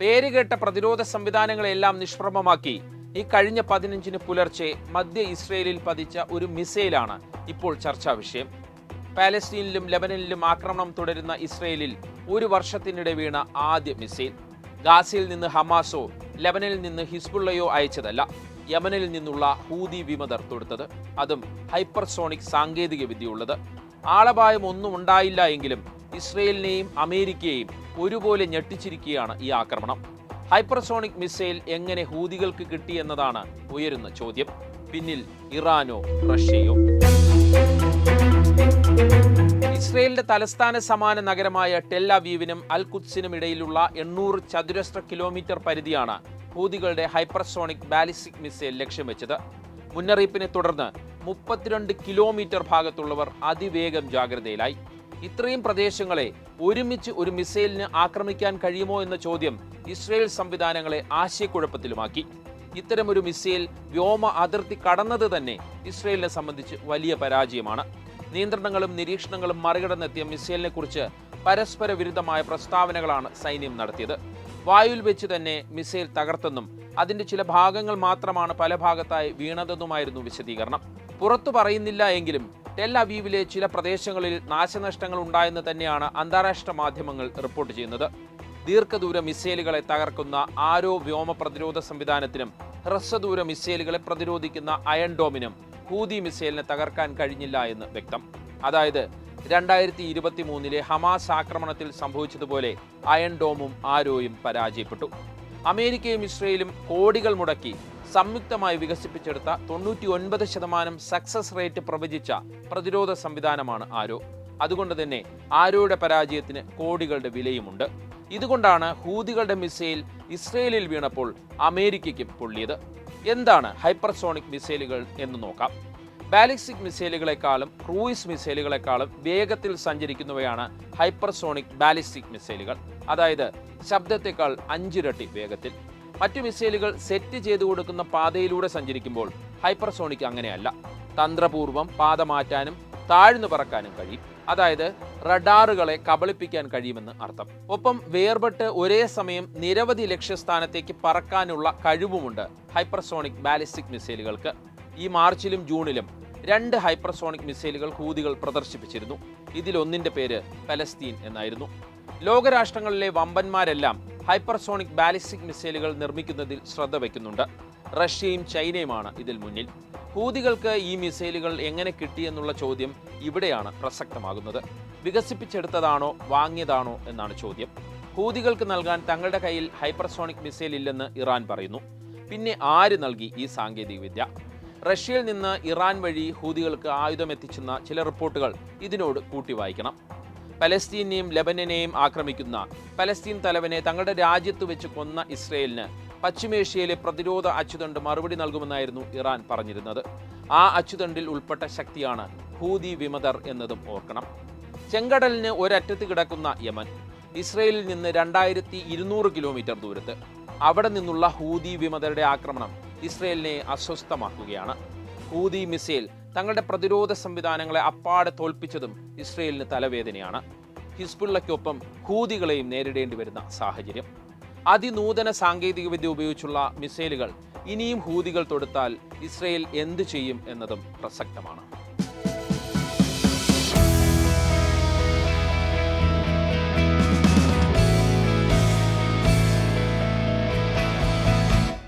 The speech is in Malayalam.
പേരുകേട്ട പ്രതിരോധ സംവിധാനങ്ങളെല്ലാം നിഷ്പ്രഭമാക്കി. ഈ കഴിഞ്ഞ പതിനഞ്ചിന് പുലർച്ചെ മധ്യ ഇസ്രയേലിൽ പതിച്ച ഒരു മിസൈലാണ് ഇപ്പോൾ ചർച്ചാ വിഷയം. പാലസ്തീനിലും ലെബനനിലും ആക്രമണം തുടരുന്ന ഇസ്രയേലിൽ ഒരു വർഷത്തിനിടെ വീണ ആദ്യ മിസൈൽ. ഗാസയിൽ നിന്ന് ഹമാസോ ലെബനനിൽ നിന്ന് ഹിസ്ബുള്ളയോ അയച്ചതല്ല യമനിൽ നിന്നുള്ള ഹൂതി വിമതർ തൊടുത്തത്. അതും ഹൈപ്പർസോണിക് സാങ്കേതിക വിദ്യയുള്ളത് ആളപായം ഒന്നും ഉണ്ടായില്ല എങ്കിലും ഇസ്രയേലിനെയും അമേരിക്കയെയും ഒരുപോലെ ഞെട്ടിച്ചിരിക്കുകയാണ് ഈ ആക്രമണം. ഹൈപ്പർസോണിക് മിസൈൽ എങ്ങനെ ഹൂതികൾക്ക് കിട്ടിയെന്നതാണ് ഉയരുന്ന ചോദ്യം. പിന്നിൽ ഇറാനോ റഷ്യയോ. ഇസ്രയേലിന്റെ തലസ്ഥാന സമാന നഗരമായ ടെല്ലാവീവിനും അവീവിനും അൽ ഇടയിലുള്ള എണ്ണൂറ് ചതുരശ്ര കിലോമീറ്റർ പരിധിയാണ് ഹൂതികളുടെ ഹൈപ്പർസോണിക് ബാലിസ്റ്റിക് മിസൈൽ ലക്ഷ്യം വെച്ചത്. മുന്നറിയിപ്പിനെ തുടർന്ന് മുപ്പത്തിരണ്ട് കിലോമീറ്റർ ഭാഗത്തുള്ളവർ അതിവേഗം ജാഗ്രതയിലായി. ഇത്രയും പ്രദേശങ്ങളെ ഒരുമിച്ച് ഒരു മിസൈലിന് ആക്രമിക്കാൻ കഴിയുമോ എന്ന ചോദ്യം ഇസ്രയേൽ സംവിധാനങ്ങളെ ആശയക്കുഴപ്പത്തിലുമാക്കി. ഇത്തരമൊരു മിസൈൽ വ്യോമ അതിർത്തി കടന്നത് തന്നെ ഇസ്രയേലിനെ സംബന്ധിച്ച് വലിയ പരാജയമാണ്. നിയന്ത്രണങ്ങളും നിരീക്ഷണങ്ങളും മറികടന്നെത്തിയ മിസൈലിനെ കുറിച്ച് പരസ്പര വിരുദ്ധമായ പ്രസ്താവനകളാണ് സൈന്യം നടത്തിയത്. വായുവിൽ വെച്ച് തന്നെ മിസൈൽ തകർത്തെന്നും അതിന്റെ ചില ഭാഗങ്ങൾ മാത്രമാണ് പല ഭാഗത്തായി വീണതെന്നുമായിരുന്നു വിശദീകരണം. പുറത്തു പറയുന്നില്ല എങ്കിലും ടെൽ ചില പ്രദേശങ്ങളിൽ നാശനഷ്ടങ്ങൾ ഉണ്ടായെന്ന് തന്നെയാണ് അന്താരാഷ്ട്ര മാധ്യമങ്ങൾ റിപ്പോർട്ട് ചെയ്യുന്നത്. ദീർഘദൂര മിസൈലുകളെ തകർക്കുന്ന ആരോ വ്യോമ പ്രതിരോധ സംവിധാനത്തിനും ഹ്രസ്വദൂര മിസൈലുകളെ പ്രതിരോധിക്കുന്ന അയൺ ഡോമിനും ഹൂതി മിസൈലിനെ തകർക്കാൻ കഴിഞ്ഞില്ല എന്ന് വ്യക്തം. അതായത് രണ്ടായിരത്തി ഇരുപത്തി മൂന്നിലെ ഹമാസ് ആക്രമണത്തിൽ സംഭവിച്ചതുപോലെ അയൺ ഡോമും ആരോയും പരാജയപ്പെട്ടു. അമേരിക്കയും ഇസ്രയേലും കോടികൾ മുടക്കി സംയുക്തമായി വികസിപ്പിച്ചെടുത്ത തൊണ്ണൂറ്റി ഒൻപത് ശതമാനം സക്സസ് റേറ്റ് പ്രവചിച്ച പ്രതിരോധ സംവിധാനമാണ് ആരോ. അതുകൊണ്ട് തന്നെ ആരോയുടെ പരാജയത്തിന് കോടികളുടെ വിലയുമുണ്ട്. ഇതുകൊണ്ടാണ് ഹൂതികളുടെ മിസൈൽ ഇസ്രയേലിൽ വീണപ്പോൾ അമേരിക്കയ്ക്ക് പൊള്ളിയത്. എന്താണ് ഹൈപ്പർസോണിക് മിസൈലുകൾ എന്ന് നോക്കാം. ബാലിസ്റ്റിക് മിസൈലുകളെക്കാളും ക്രൂയിസ് മിസൈലുകളെക്കാളും വേഗത്തിൽ സഞ്ചരിക്കുന്നവയാണ് ഹൈപ്പർസോണിക് ബാലിസ്റ്റിക് മിസൈലുകൾ. അതായത് ശബ്ദത്തെക്കാൾ അഞ്ചിരട്ടി വേഗത്തിൽ. മറ്റു മിസൈലുകൾ സെറ്റ് ചെയ്തു കൊടുക്കുന്ന പാതയിലൂടെ സഞ്ചരിക്കുമ്പോൾ ഹൈപ്പർസോണിക് അങ്ങനെയല്ല. തന്ത്രപൂർവം പാത മാറ്റാനും താഴ്ന്നു പറക്കാനും കഴിയും. അതായത് റഡാറുകളെ കബളിപ്പിക്കാൻ കഴിയുമെന്ന് അർത്ഥം. ഒപ്പം വേർപെട്ട് ഒരേ സമയം നിരവധി ലക്ഷ്യസ്ഥാനത്തേക്ക് പറക്കാനുള്ള കഴിവുമുണ്ട് ഹൈപ്പർസോണിക് ബാലിസ്റ്റിക് മിസൈലുകൾക്ക്. ഈ മാർച്ചിലും ജൂണിലും രണ്ട് ഹൈപ്പർസോണിക് മിസൈലുകൾ ഹൂതികൾ പ്രദർശിപ്പിച്ചിരുന്നു. ഇതിലൊന്നിന്റെ പേര് പലസ്തീൻ എന്നായിരുന്നു. ലോകരാഷ്ട്രങ്ങളിലെ വമ്പന്മാരെല്ലാം ഹൈപ്പർസോണിക് ബാലിസ്റ്റിക് മിസൈലുകൾ നിർമ്മിക്കുന്നതിൽ ശ്രദ്ധ വയ്ക്കുന്നുണ്ട്. റഷ്യയും ചൈനയുമാണ് ഇതിൽ മുന്നിൽ. ഹൂതികൾക്ക് ഈ മിസൈലുകൾ എങ്ങനെ കിട്ടിയെന്നുള്ള ചോദ്യം ഇവിടെയാണ് പ്രസക്തമാകുന്നത്. വികസിപ്പിച്ചെടുത്തതാണോ വാങ്ങിയതാണോ എന്നാണ് ചോദ്യം. ഹൂതികൾക്ക് നൽകാൻ തങ്ങളുടെ കയ്യിൽ ഹൈപ്പർസോണിക് മിസൈൽ ഇല്ലെന്ന് ഇറാൻ പറയുന്നു. പിന്നെ ആര് നൽകി ഈ സാങ്കേതികവിദ്യ റഷ്യയിൽ നിന്ന് ഇറാൻ വഴി ഹൂതികൾക്ക് ആയുധം എത്തിച്ചെന്ന ചില റിപ്പോർട്ടുകൾ ഇതിനോട് കൂട്ടി വായിക്കണം. പലസ്തീനെയും ലബനനെയും ആക്രമിക്കുന്ന പലസ്തീൻ തലവനെ തങ്ങളുടെ രാജ്യത്ത് വെച്ച് കൊന്ന ഇസ്രയേലിന് പശ്ചിമേഷ്യയിലെ പ്രതിരോധ അച്ചുതണ്ട് മറുപടി നൽകുമെന്നായിരുന്നു ഇറാൻ പറഞ്ഞിരുന്നത്. ആ അച്ചുതണ്ടിൽ ഉൾപ്പെട്ട ശക്തിയാണ് ഹൂതി വിമതർ എന്നതും ഓർക്കണം. ചെങ്കടലിന് ഒരറ്റത്ത് കിടക്കുന്ന യമൻ ഇസ്രയേലിൽ നിന്ന് രണ്ടായിരത്തി ഇരുന്നൂറ് കിലോമീറ്റർ ദൂരത്ത്. അവിടെ നിന്നുള്ള ഹൂതി വിമതരുടെ ആക്രമണം ഇസ്രയേലിനെ അസ്വസ്ഥമാക്കുകയാണ്. ഹൂതി മിസൈൽ തങ്ങളുടെ പ്രതിരോധ സംവിധാനങ്ങളെ അപ്പാടെ തോൽപ്പിച്ചതും ഇസ്രയേലിന് തലവേദനയാണ്. ഹിസ്ബുള്ളയ്ക്കൊപ്പം ഹൂതികളെയും നേരിടേണ്ടി വരുന്ന സാഹചര്യം. അതിനൂതന സാങ്കേതികവിദ്യ ഉപയോഗിച്ചുള്ള മിസൈലുകൾ ഇനിയും ഹൂതികൾ തൊടുത്താൽ ഇസ്രയേൽ എന്തു ചെയ്യും എന്നതും പ്രസക്തമാണ്.